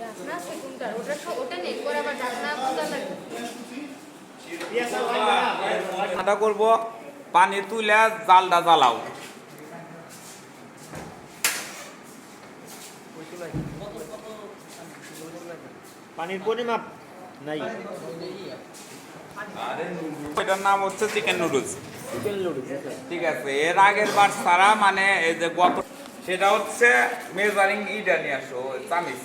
ঢাকনা আছে কোনটার ওটা ওটা নেই করে আবার ঢাকনা কোনটা লাগবে। রান্নাটা করব পানি তুলে জালটা জ্বালাও। পানির পরিমাপ নাই। এটার নাম হচ্ছে চিকেন নুডলস। ঠিক আছে এর আগের বার সারা মানে এই যে গত সেটা হচ্ছে মেজারিং ইটা নিয়ে আসো চামিচ।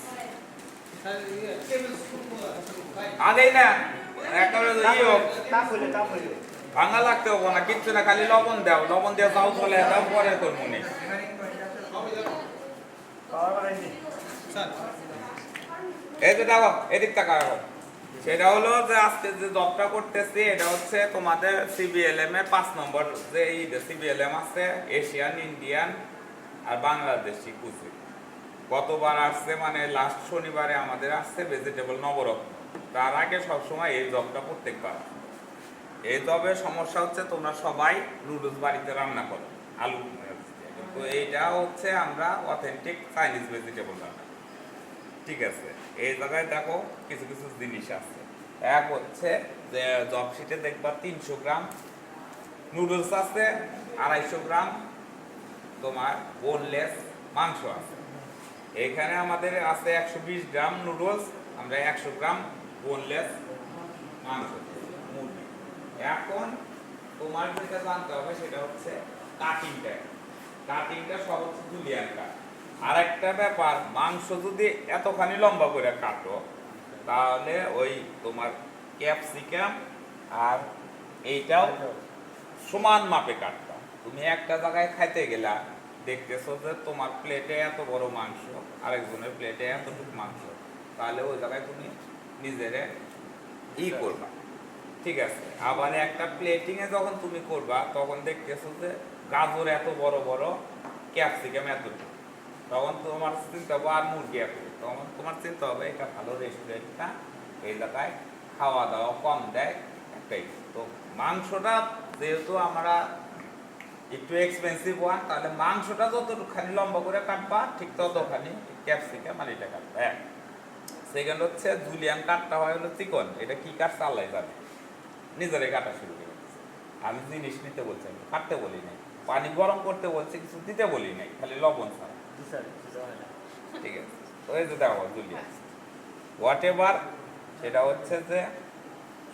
ইয়ে ভাঙা লাগতে হব না, কিচ্ছু না, খালি লবণ লবণ দিয়ে যাও চলে পরে এই যে দেখো, এদিক সেটা হলো যে আজকে যে জবটা করতেছি, এটা হচ্ছে তোমাদের সিবিএলএম এ পাঁচ নম্বর যে সিবিএলএম আছে এশিয়ান ইন্ডিয়ান আর বাংলাদেশি কুচি গতবার আসছে মানে লাস্ট শনিবারে আমাদের আসছে ভেজিটেবল নবরত্ন। তার আগে সবসময় এই জবটা প্রত্যেকবার। এই জবে সমস্যা হচ্ছে তোমরা সবাই নুডলস বাড়িতে রান্না করো, আলু তো এইটা হচ্ছে আমরা অথেন্টিক চাইনিজ ভেজিটেবল রান্না ঠিক আছে? এই জায়গায় দেখো কিছু কিছু জিনিস আছে। এক হচ্ছে যে জব শিটে দেখবা তিনশো গ্রাম নুডলস আছে, আড়াইশো গ্রাম তোমার বোনলেস মাংস আছে। এখানে আমাদের আছে একশো বিশ গ্রাম নুডলস আমরা একশো গ্রাম বোনলেস মাংস। মুরগি। এখন তোমার যেটা জানতে হবে সেটা হচ্ছে কাটিংটা কাটিংটা সব হচ্ছে জুলিয়ান কাট আর একটা ব্যাপার, মাংস যদি এতখানি লম্বা করে কাটো, তাহলে ওই তোমার ক্যাপসিকাম আর এইটাও সমান মাপে কাটবা। তুমি একটা জায়গায় খাইতে গেলা দেখতেছো যে তোমার প্লেটে এত বড় মাংস আরেকজনের প্লেটে এতটুকু মাংস। তাহলে ওই জায়গায় তুমি নিজেরে ই করবা। ঠিক আছে? আবার একটা প্লেটিংয়ে যখন তুমি করবা তখন দেখতেছো যে গাজর এত বড় বড় ক্যাপসিকাম এতটুকু। তখন তোমার চিন্তা হবে আর মুরগি এত? তখন তোমার চিন্তা হবে এটা ভালো রেস্টুরেন্ট না? এই জায়গায় খাওয়া দাওয়া কম দেয় একটাই। তো মাংসটা যেহেতু আমরা একটু এক্সপেন্সিভ ওয়ান তাহলে মাংসটা যতটুকখানি লম্বা করে কাটবা ঠিক ততখানি ক্যাপসিকাম আর এটা কাটবা এক। সেকেন্ড হচ্ছে জুলিয়ান কাটটা হয় হলো চিকন এটা কি কাট চাল্লাই যাবে নিজেরাই কাটা শুরু করে আমি জিনিস নিতে বলছি আমি কাটতে বলি নাই। পানি গরম করতে বলছি কিছু দিতে বলি নাই খালি লবণ ছাড়া। ঠিক আছে এই যে দেখো জুলিয়ান হোয়াট এভার সেটা হচ্ছে যে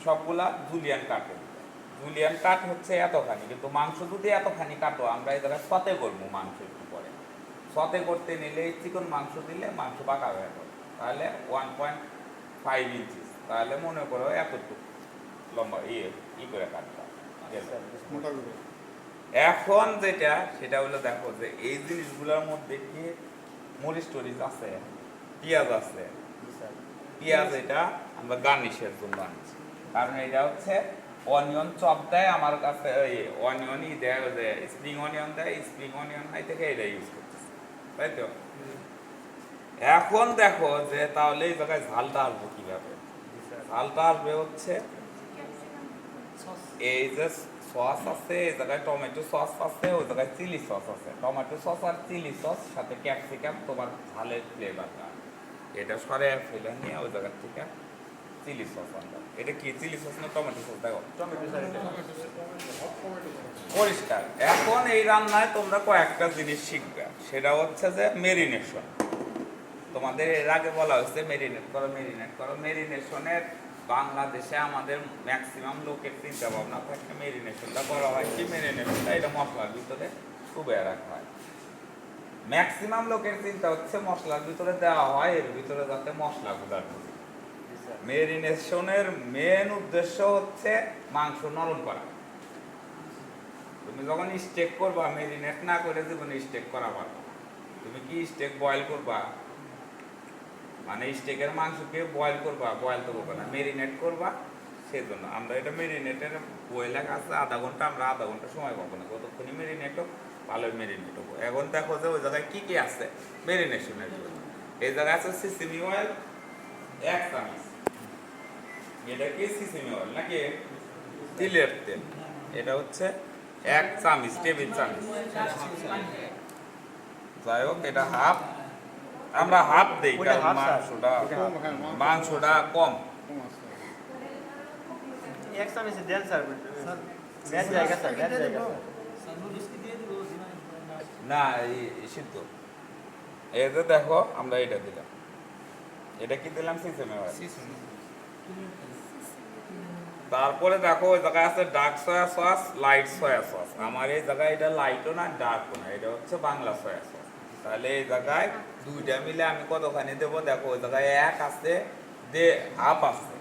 সবগুলা জুলিয়ান কাটে। জুলিয়ান কাট হচ্ছে এতখানি কিন্তু মাংস যদি এতখানি কাটো আমরা এই জায়গায় সতে করব মাংস একটু পরে। সতে করতে নিলে চিকন মাংস দিলে মাংস পাকা হয়ে যাবে। তাহলে ওয়ান পয়েন্ট ফাইভ ইঞ্চিস তাহলে মনে করো এতটুকু লম্বা ইয়ে ই করে কাটবা গেল। এখন যেটা সেটা হলো দেখো যে এই জিনিসগুলোর মধ্যে কি মরিচ টরিচ আছে পেঁয়াজ আছে। পেঁয়াজ এটা আমরা গার্নিশের জন্য আনছি। কারণ এটা হচ্ছে অনিয়ন চপ দেয় আমার কাছে, ওই অনিয়নই দেয় যে স্প্রিং অনিয়ন দেয় স্প্রিং অনিয়ন হাই থেকে এটা ইউজ করতেছে। তাই তো? এখন দেখো যে তাহলে এই জায়গায় ঝালটা আসব কীভাবে? ঝালটা আসবে হচ্ছে এই যে সস আছে, এই জায়গায় টমেটো সস আছে, ওই জায়গায় চিলি সস আছে। টমেটো সস আর চিলি সস, সাথে ক্যাপসিকাম, তোমার ঝালের ফ্লেভারটা এটা সরে ফেলে নিয়ে ওই জায়গার থেকে চিলি সস আনবা। এটা কি চিলি সস না টমেটো সস? দেখো। পরিষ্কার। এখন এই রান্নায় তোমরা কয়েকটা জিনিস শিখবে। সেটা হচ্ছে যে মেরিনেশন তোমাদের এর আগে বলা হয়েছে মেরিনেট করো মেরিনেট করো। মেরিনেশনের বাংলাদেশে আমাদের ম্যাক্সিমাম লোকের চিন্তা ভাবনা থাকে মেরিনেশনটা করা হয় কি মেরিনেশনটা এটা মশলার ভিতরে ডুবে রাখা হয়। ম্যাক্সিমাম লোকের চিন্তা হচ্ছে মশলার ভিতরে দেওয়া হয় এর ভিতরে যাতে মশলা গুলার ঢোকে। মেরিনেশনের মেন উদ্দেশ্য হচ্ছে মাংস নরম করা। তুমি যখন স্টেক করবা মেরিনেট না করে জীবনে স্টেক করা পারবে তুমি কি স্টেক বয়েল করবা? মানে স্টেকের মাংসকে বয়েল করবা? বয়েল তো করবা না মেরিনেট করবা। সেজন্য আমরা এটা মেরিনেটের বই লেখা আছে, আধা ঘণ্টা আমরা আধা ঘণ্টা সময় পাবো না। কতক্ষণই মেরিনেট হোক ভালো মেরিনেট হব। এখন দেখো যে ওই জায়গায় কি কি আছে মেরিনেশনের জন্য। এই জায়গায় আছে সিসিমি অয়েল এক চামচ। এটা কি সিসিমি অয়েল নাকি? তিলের তেল। এটা হচ্ছে এক চামচ টেবিল চামচ। যাই হোক এটা হাফ আমরা হাফ দেই কারণ মাংসটা মাংসটা কম। এক চামচ দেন স্যার দেন জায়গা স্যার দেন জায়গা না। সিদ্ধ। এই যে দেখো আমরা এটা দিলাম। এটা কি দিলাম? সিসেমে তারপরে দেখো ওই জায়গায় আছে dark soya sauce light soya sauce আমার এই জায়গায় এটা লাইটও না ডার্কও না, এটা হচ্ছে বাংলা সয়া সস তাহলে এই জায়গায় দুইটা মিলে আমি কতখানি দেবো? দেখো ওই জায়গায় এক আছে, দে হাফ আছে।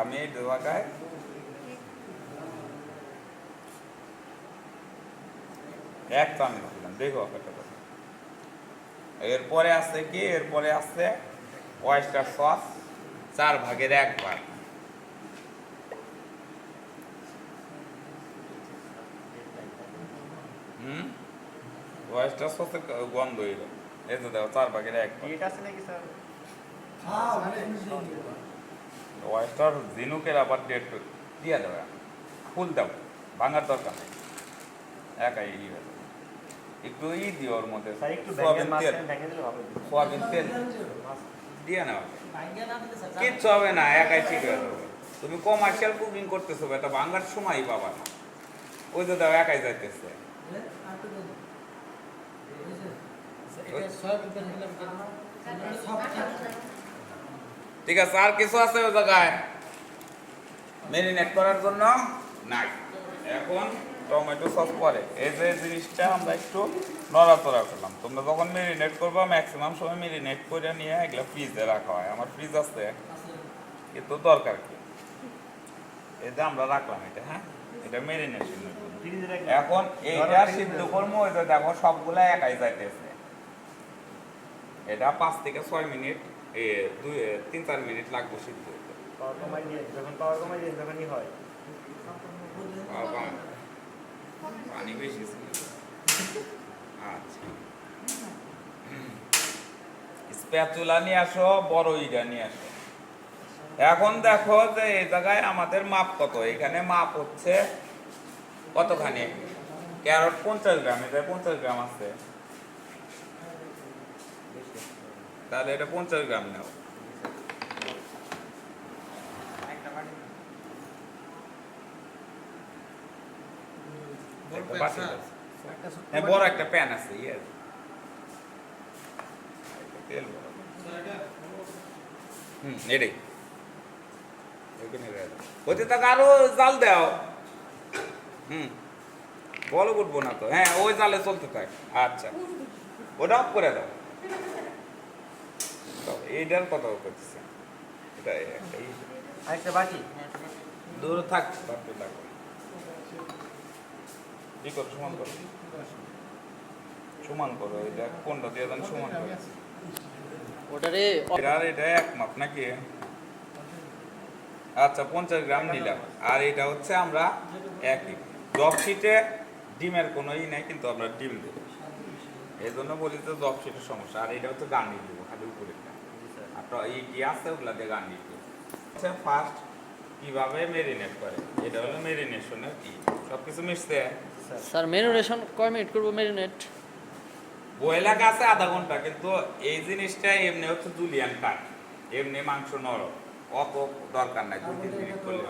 আমি এই জায়গায় এক চামচ দিলাম দেখো একটা কথা। এরপরে আছে কি? এরপরে আছে ওয়েস্টার সস চার ভাগের এক ভাগ। হুম? ওয়েস্টার সসের গন্ধ হইল। এই তো দেখো চার ভাগের এক ভাগ। ডেট আছে নাকি স্যার? ওয়েস্টার ঝিনুকের আবার। ডেট দিয়ে দেবে ফুল দাও। ভাঙার দরকার নেই। একাই ই হয়ে একটু ই দিও ওর মধ্যে। সোয়াবিন তেল। সোয়াবিন তেল। দিয়ে নাও। কিচ্ছু হবে না একাই ঠিক হয়ে যাবে। তুমি কমার্শিয়াল কুকিং করতেছো এটা ভাঙার সময়ই পাবা না। ওই তো দাও একাই যাইতেছে। ঠিক আছে আর কিছু আছে ওই জায়গায়? মেরিনেট করার জন্য? নাই। এখন টমেটো সস পরে। এই যে জিনিসটা আমরা একটু নড়াচড়া করলাম। তোমরা যখন মেরিনেট করবা ম্যাক্সিমাম সময় মেরিনেট করে নিয়ে এগুলো ফ্রিজে রাখা হয়। আমার ফ্রিজ আছে। কিন্তু দরকার কি? এটা আমরা রাখলাম এটা হ্যাঁ? এটা মেরিনেশন এখন এইটা সিদ্ধ করব ওইটা দেখো সবগুলা একাই যাইতেছে। এটা পাঁচ থেকে ছয় মিনিট দুই তিন চার মিনিট লাগবে সিদ্ধ পাওয়ার কমাই দিয়ে যখন পাওয়ার কমাই দিয়ে তখনই হয়। পানি বেশি আচ্ছা। নিয়ে আসো, বড় ইটা নিয়ে আসো। এখন দেখো যে এই জায়গায় আমাদের মাপ কত? এখানে মাপ হচ্ছে কতখানি? ক্যারট পঞ্চাশ গ্রাম এটা পঞ্চাশ গ্রাম আছে। তাহলে এটা পঞ্চাশ গ্রাম নাও একটা বাটি আছে। হ্যাঁ বড় একটা প্যান আছে ইয়ে তেল হুম এটাই তাকে আরও জাল দাও। হুম। বল উঠবো না তো। হ্যাঁ ওই জালে চলতে থাক। আচ্ছা। ওটা অফ করে দাও। এইটার কথা করতেছে। এটা একটা বাকি দূরে থাক বাড়তে থাকো। কি করো সমান করো। সমান করো এটা কোনটা দিয়ে দেন সমান করো। ওটারে আর এটা এক মাপ নাকি? আচ্ছা পঞ্চাশ গ্রাম নিলাম। আর এটা হচ্ছে আমরা একই। জব শিটে ডিমের কোনো ই নাই কিন্তু আমরা ডিম দেব। এই জন্য বলি তো জব শিটের সমস্যা। আর এটা হচ্ছে গার্নিশ দেবো খালি উপরে আর এই কি আছে ওগুলা দিয়ে দেবো। আচ্ছা ফার্স্ট কীভাবে মেরিনেট করে? এটা হলো মেরিনেশনের কি? সব কিছু মিশছে। স্যার। মেরিনেশন কয় মিনিট করব মেরিনেট বয়লা কাছে আধা ঘণ্টা কিন্তু এই জিনিসটা এমনি হচ্ছে জুলিয়ান কাট এমনি মাংস নরম। অত দরকার নাই দুই তিন মিনিট করলে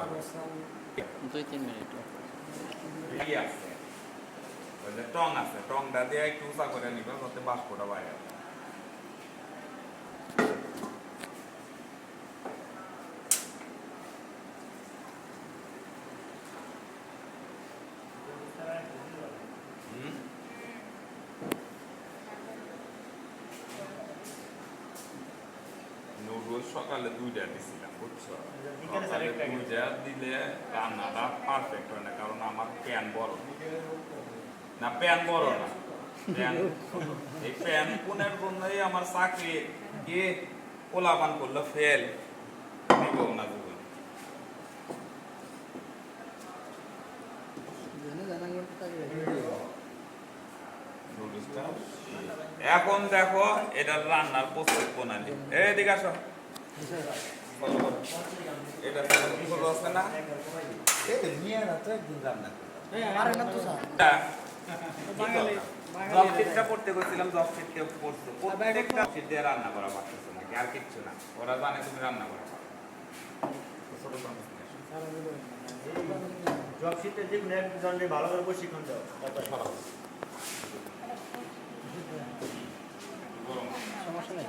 দুই তিন মিনিট আছে। টং আছে টংটা দিয়ে একটু উঁচা করে নিবা যাতে বাষ্পটা বাইরে আসে। হুম? নুডলস সকালে দুইটা দিছিলাম বুঝছ সকালে দুইটা দিলে রান্নাটা পারফেক্ট হয় না কারণ আমার প্যান বড় না প্যান বড় না প্যান এই প্যান কোনের জন্যই আমার চাকরি কি করল ফেল দিব না জীবন এখন দেখো এটা রান্নার প্রস্তুত প্রণালী এদিকে আসো। এটা ছোট আছে না? এটা, কি দরকার? জব শিটটা পড়তে গেছিলাম জব শিটটা পড়ছো প্রত্যেকটা শিট দিয়ে রান্না করা পারতেছো নাকি? আর কিচ্ছু না। ওরা জানে তুমি রান্না করা। জব শিটে যে একজনকে ভালো করে প্রশিক্ষণ দাও। এটা সমস্যা নেই।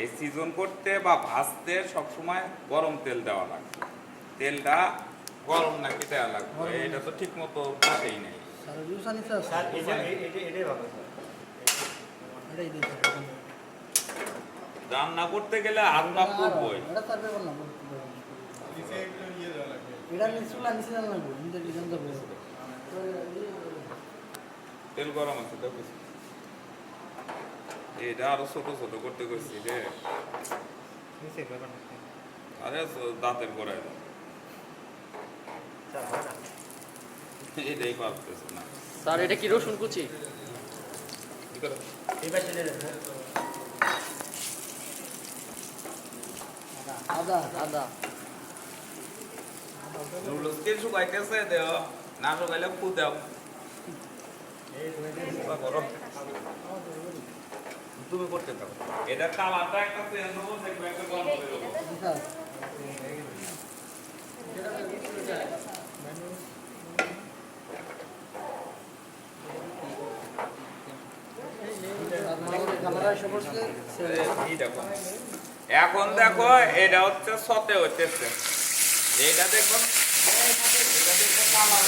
এই সিজন করতে বা ভাজতে সবসময় গরম তেল দেওয়া লাগবে। তেলটা গরম নাকি দেওয়া লাগবে। এটা তো ঠিক মতো বসেই নেই রান্না করতে গেলে হাত পা পুড়বই। তেল গরম আছে তো এটা আরও ছোট ছোট করতে করছি রে। আরে দাঁতের গোড়ায় হয় না। এটাই পারতেছে না। স্যার এটা কি রসুন কুচি? দেন আদা আদা। নুডলস শুকাইতেছে? দেও না শুকাইলে ফু দাও বা করো। তুমি করতে পারো। এটা কালারটা একটা চেঞ্জ হব দেখবে একটা গল্প দেখো এখন দেখো, এটা হচ্ছে সতে হইতেছে এটা দেখো এটা দেখো কালার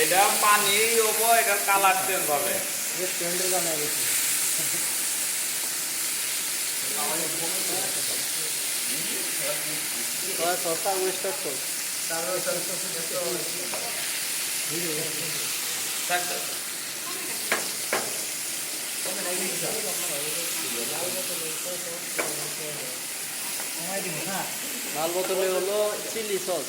এটা পানি হব, এটা কালার চেঞ্জ হবে সয়া সস আর ওয়েস্টার সস থাকবে। লাল বোতলে হলো চিলি সস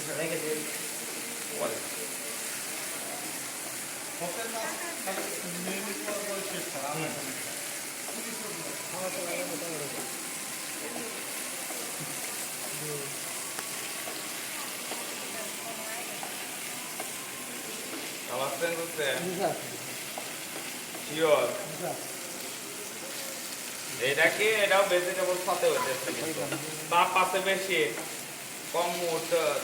দিন বলে। কালার চেঞ্জ হচ্ছে শিওর এটা কি এটাও ভেজিটেবল সাথে হচ্ছে কিন্তু তাপ আছে বেশি কম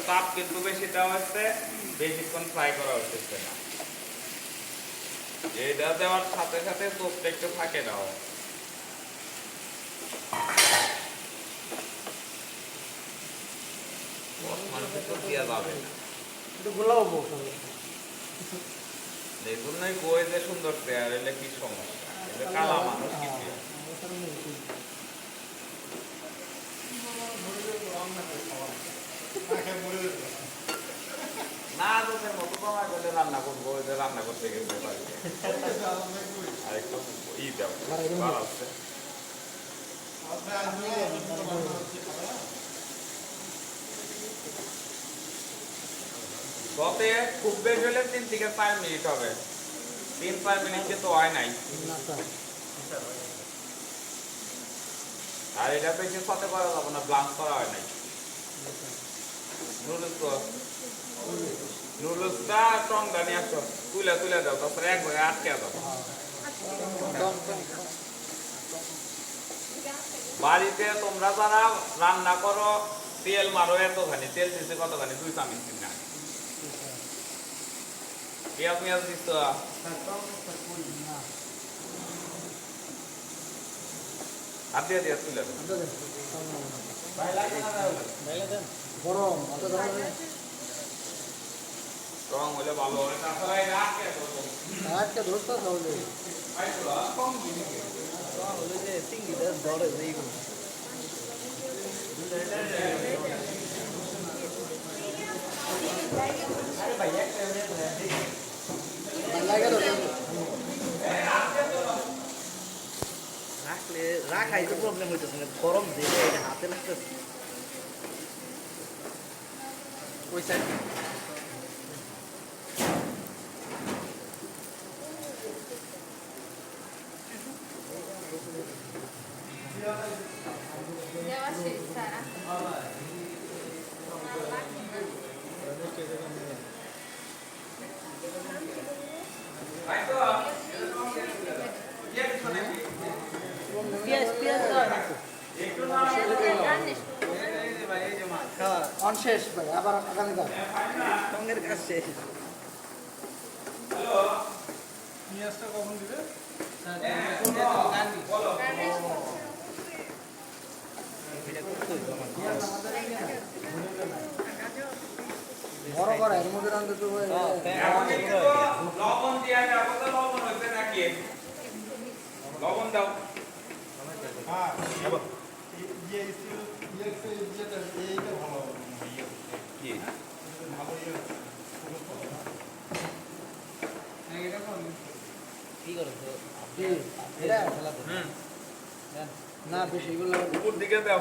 তাপ কিন্তু বেশি দেওয়া হচ্ছে বেশিক্ষণ ফ্রাই করা হচ্ছে না। এটা দেওয়ার সাথে সাথে চোখটা একটু ফাঁকে দাও দেওয়া দেখুন নাই কই যে সুন্দর চেয়ার এলে কি সমস্যা? কালা মানুষ কি দিয়ে? না তোদের মতো কমায় বলে রান্না করব ওই যে রান্না করতে গেছে বাড়িতে আর একটু ই দাও ভালো আছে গতে খুব বেশি হলে তিন থেকে চার মিনিট হবে। তিন, চার মিনিটে তো হয় নাই। আর এটা বেশি সাথে করা যাবে না ব্লাঞ্চ করা হয় নাই। নুডলস তো নুডলসটা টংটা আসো তুলে তুলে দাও তারপরে একবারে আটকে দাও বাড়িতে তোমরা যারা রান্না করো, তেল মারো এতখানি, তেল দিচ্ছে কতখানি? দুই চামচ তিন না। পেঁয়াজ পেঁয়াজ দিচ্ছ? হাত দিয়ে দিয়ে, তুলে দাও। গরম রং হলে ভালো হবে তাছাড়া এটা আটকে দেবো। আজকে ধরতে তাহলে। আইসো, কম দিবি কি? লাগে তো রাখলে রাখাই তো প্রবলেম হইতেছে না গরম দিলে হাতে লাগতেছে। ওই সাইড দেওয়া শেষ সারা আইসো। পেঁয়াজ পেঁয়াজ দেওয়া একটু নাড়া রান্নিস খাওয়া অনশেষ ভাই আবার আগামীকাল সঙ্গের কাজ শেষ বড় করে এর মধ্যে রান্ধতে তো ওই- এখন একটু লবণ দিয়ে যাব তো লবণ হচ্ছে নাকি? লবণ দাও। করো তো? কি? এটা? হুম। না বেশি এগুলো উপর দিকে দাও না তো দাও।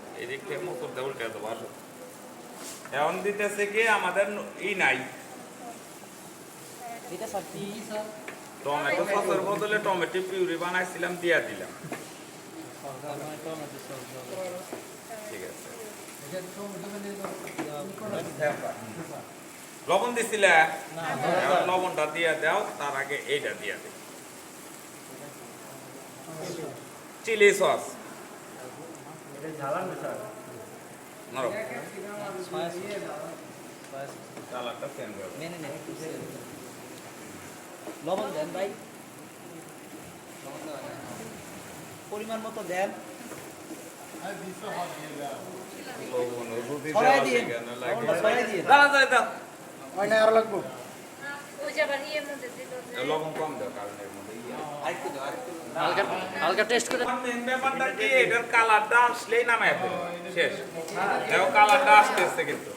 এই দিক থেকে উল্টে যাবে আসো এখন দিতেছে কি আমাদের ই নাই। টমেটো সসের বদলে টমেটো পিউরি বানাইছিলাম দিয়া দিলাম। ঠিক আছে। লবণ দিছিলে? লবণটা দিয়ে দাও তার আগে এইটা দিয়ে দিই চিলি সস। লবণ দেন ভাই। পরিমাণ মতো দেন। ছড়াই ছড়াই দিন। দাঁড়া, দাঁড়া, দাঁড়া। ওই না আরও লাগবো? লবণ কম দাও কারণ এর মধ্যে আছে। হালকা হালকা টেস্ট করে আমার ব্যাপারটা কি এটার কালারটা আসলেই নামায় শেষ দেখো কালারটা আসতেছে কিন্তু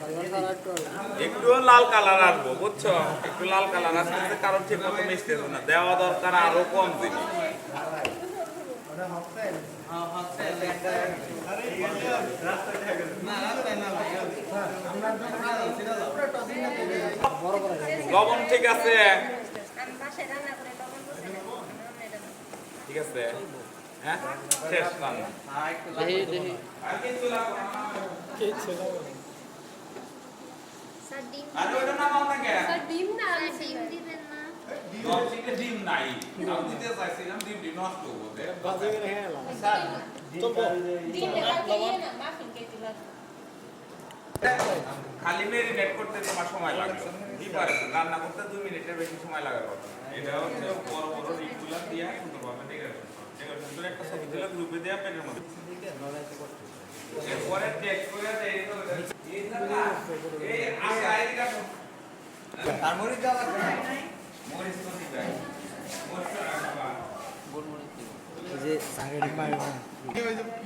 একটু লাল কালার আসব বুঝছ একটু লাল কালার আসতেছে কারণ ঠিক মতো মিশতেছে না দেওয়া দরকার আরও কম জিনিস বড় করে লবণ ঠিক আছে। ঠিক আছে। হ্যাঁ? শেষ রান্না। আর কিছু লাগবে। স্যার ডিম আর ওইটা নামাও না ডিম না ডিম দিবেন না ডিম নাই আমি দিতে চাইছিলাম ডিম ডিম নষ্ট হবে ডিম কালকে ইয়ে না মাফিন কেটে লাগবে খালি মেরিনেট করতে তোমার সময় লাগবে দিবার রান্না করতে দুই মিনিটের বেশি সময় লাগার কথা না। এটা হচ্ছে বড় বড় ডিমগুলো দিয়ে সুন্দরভাবে ডেকোরেশন ডেকোরেশন করে একটা ছবি তুলে গ্রুপে দেওয়া পেটের মধ্যে। এরপরে চেক করে দেই তো এই এই এদিকে আসো আর মরিচ দেওয়া মরিচ। তো দিবে। মরিচ রাখবা গোলমরিচ দিব। এই যে সাগরে পায়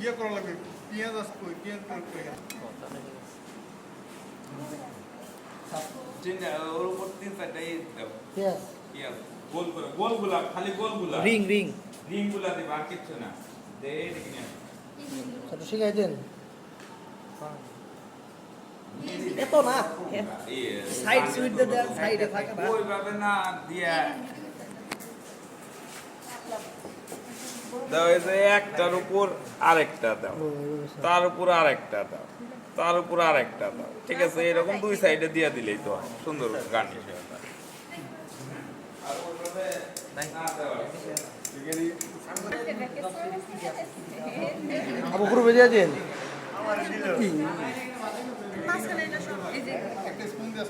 ইয়ে করা লাগবে। পেঁয়াজ আসবে পেঁয়াজ করতে ওর উপর তিন চারটা এই দাও পেঁয়াজ পেঁয়াজ গোল গোলগুলা খালি গোলগুলা রিং রিং রিংগুলা আর কিচ্ছু না দে এদিকে নিয়ে সেটা শিখাই দেন এত না সাইড সুইট দিয়ে দেন সাইডে থাকে না ওইভাবে না দিয়ে দাও এই যে একটার উপর আরেকটা দাও তার উপর আরেকটা দাও তার উপর আরেকটা দাও ঠিক আছে এরকম দুই সাইডে দিয়ে দিলেই তো হয়। সুন্দর গার্নিশ হয়ে যায়। দিন একটা স্পুন দিয়ে